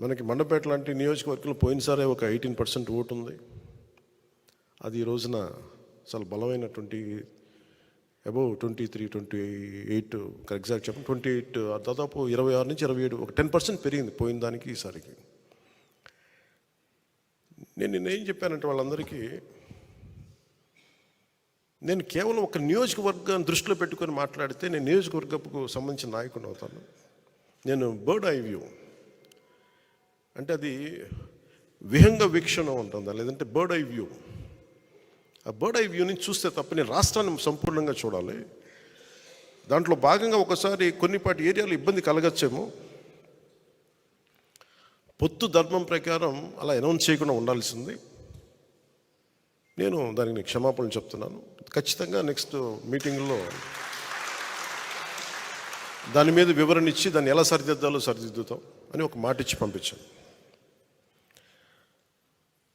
మనకి మండపేట లాంటి నియోజకవర్గంలో పోయినసారే ఒక ఎయిటీన్ పర్సెంట్ ఓటు ఉంది. అది ఈ రోజున చాలా బలమైనటువంటి above twenty three twenty eight exact చెప్పండి. ట్వంటీ ఎయిట్ దాదాపు ఇరవై ఆరు నుంచి ఇరవై ఏడు ఒక టెన్ పర్సెంట్ పెరిగింది పోయిన దానికి ఈసారికి. నేను నిన్న ఏం చెప్పానంటే వాళ్ళందరికీ నేను కేవలం ఒక నియోజకవర్గాన్ని దృష్టిలో పెట్టుకొని మాట్లాడితే నేను నియోజకవర్గపు సంబంధించిన నాయకుడు అవుతాను. నేను బర్డ్ ఐ వ్యూ. అంటే అది విహంగ వీక్షణ ఉంటుందా? లేదంటే బర్డ్ ఐ వ్యూ ఆ బర్డ్ ఐ వ్యూ నుంచి చూస్తే తప్ప నేను రాష్ట్రాన్ని సంపూర్ణంగా చూడాలి. దాంట్లో భాగంగా ఒకసారి కొన్నిపాటి ఏరియాలో ఇబ్బంది కలగచ్చేమో. పొత్తు ధర్మం ప్రకారం అలా అనౌన్స్ చేయకుండా ఉండాల్సింది. నేను దానికి క్షమాపణలు చెప్తున్నాను. ఖచ్చితంగా నెక్స్ట్ మీటింగ్లో దాని మీద వివరణ ఇచ్చి దాన్ని ఎలా సరిదిద్దాలో సరిదిద్దుతాం అని ఒక మాట ఇచ్చి పంపించాను.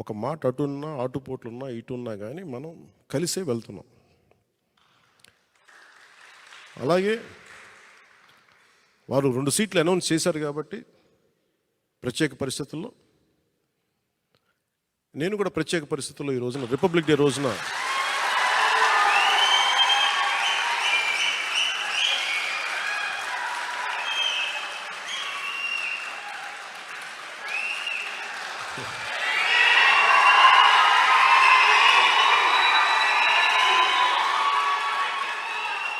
ఒక మాట అటున్నా ఆటుపోట్లున్నా ఇటున్నా కానీ మనం కలిసే వెళ్తున్నాం. అలాగే వారు రెండు సీట్లు అనౌన్స్ చేశారు కాబట్టి ప్రత్యేక పరిస్థితుల్లో నేను కూడా ప్రత్యేక పరిస్థితుల్లో ఈ రోజున రిపబ్లిక్ డే రోజున